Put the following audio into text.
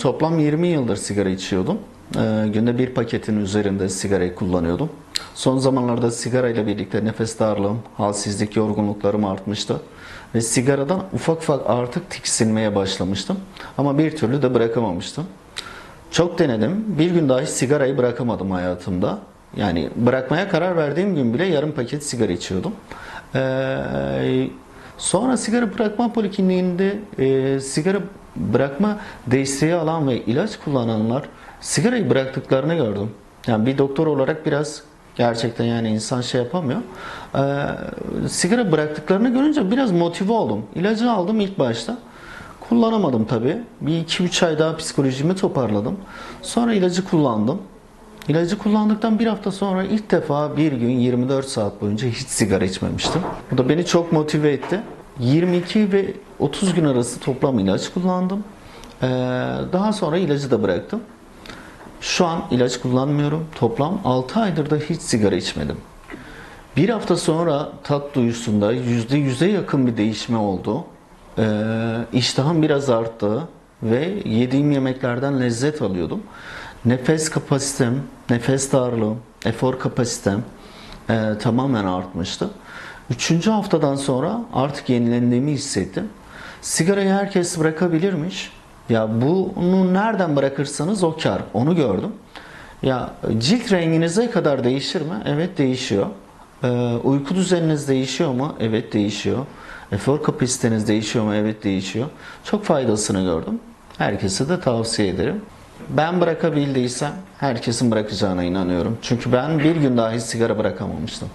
Toplam 20 yıldır sigara içiyordum. Ee, günde bir paketin üzerinde sigarayı kullanıyordum. Son zamanlarda sigarayla birlikte nefes darlığım, halsizlik, yorgunluklarım artmıştı. Ve sigaradan ufak ufak artık tiksinmeye başlamıştım. Ama bir türlü de bırakamamıştım. Çok denedim. Bir gün dahi sigarayı bırakamadım hayatımda. Yani bırakmaya karar verdiğim gün bile yarım paket sigara içiyordum. Ee, sonra sigara bırakma polikliniğinde e, sigara bırakma desteği alan ve ilaç kullananlar sigarayı bıraktıklarını gördüm. Yani bir doktor olarak biraz gerçekten yani insan şey yapamıyor. Ee, sigara bıraktıklarını görünce biraz motive oldum. İlacı aldım ilk başta. Kullanamadım tabii. Bir iki üç ay daha psikolojimi toparladım. Sonra ilacı kullandım. İlacı kullandıktan bir hafta sonra ilk defa bir gün 24 saat boyunca hiç sigara içmemiştim. Bu da beni çok motive etti. 22 ve 30 gün arası toplam ilaç kullandım. Ee, daha sonra ilacı da bıraktım. Şu an ilaç kullanmıyorum. Toplam 6 aydır da hiç sigara içmedim. Bir hafta sonra tat duyusunda %100'e yakın bir değişme oldu. Ee, iştahım biraz arttı ve yediğim yemeklerden lezzet alıyordum. Nefes kapasitem, nefes darlığım, efor kapasitem e, tamamen artmıştı. Üçüncü haftadan sonra artık yenilendiğimi hissettim. Sigarayı herkes bırakabilirmiş. Ya bunu nereden bırakırsanız o kar. Onu gördüm. Ya cilt renginize kadar değişir mi? Evet değişiyor. Ee, uyku düzeniniz değişiyor mu? Evet değişiyor. Efor kapasiteniz değişiyor mu? Evet değişiyor. Çok faydasını gördüm. Herkese de tavsiye ederim. Ben bırakabildiysem herkesin bırakacağına inanıyorum. Çünkü ben bir gün dahi sigara bırakamamıştım.